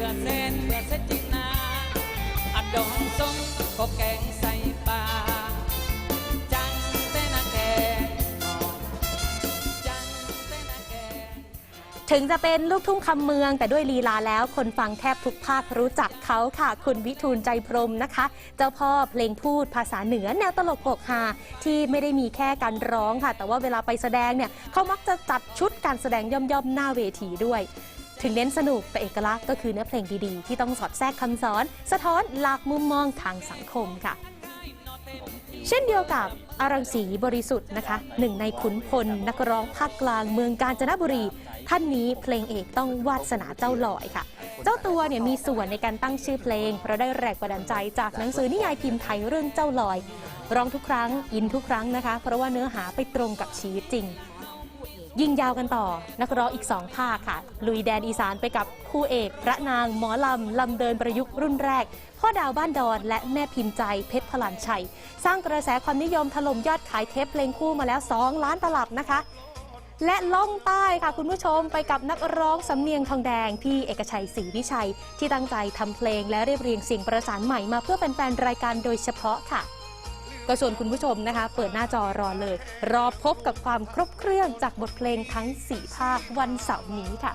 ือเส้นเบื่อเส้นจินาอัดดองส้มก็แกงใส่ปลาจังเต้นแกจังเต้นแกถึงจะเป็นลูกทุ่งคำเมือง แต่ด้วยลีลาแล้วคนฟังแทบทุกภาครู้จักเขาค่ะ คุณวิทูลใจพรมนะคะ เจ้าพ่อเพลงพูดภาษาเหนือแนวตลกโกกฮาที่ไม่ได้มีแค่การร้องค่ะ แต่ว่าเวลาไปแสดงเนี่ยเขามักจะจัดชุดการแสดงย่อมๆหน้าเวทีด้วย ถึงเน้นสนุกแต่เอกลักษณ์ก็คือเนื้อเพลงดีๆ ที่ต้องสอดแทรกคำสอน สะท้อนหลากมุมมองทางสังคมค่ะ เช่นเดียวกับอารังสีบริสุทธิ์นะคะหนึ่งในขุนพลนักร้องภาคกลางเมืองกาญจนบุรี ท่านนี้เพลงเอกต้องวาสนาเจ้าลอยค่ะ เจ้าตัวเนี่ยมีส่วนในการตั้งชื่อเพลง เพราะได้แรงบันดาลใจจากหนังสือนิยายพิมพ์ไทยเรื่องเจ้าลอย ร้องทุกครั้งอินทุกครั้งนะคะ เพราะว่าเนื้อหาไปตรงกับชีวิตจริง ยิงยาวกันต่อ นักร้องอีกสองภาคค่ะ ลุยแดนอีสานไปกับคู่เอกพระนางหมอลำ ลำเดินประยุกต์รุ่นแรก พ่อดาวบ้านดอน และแม่พิมพ์ใจเพชรพลันชัย สร้างกระแสความนิยมถล่มยอดขายเทปเพลงคู่มาแล้ว 2 ล้านตลับนะคะ และล่องใต้ค่ะคุณผู้ชมไปกับนักร้องสำเนียงทองแดงพี่เอกชัยศรีวิชัย ที่ตั้งใจทำเพลงและเรียบเรียงเสียงประสานใหม่มาเพื่อแฟนๆรายการโดยเฉพาะค่ะ ก็ชวนคุณผู้ชมนะคะ เปิดหน้าจอรอเลย รอพบกับความครบเครื่องจากบทเพลงทั้ง 4 ภาควันเสาร์นี้ค่ะ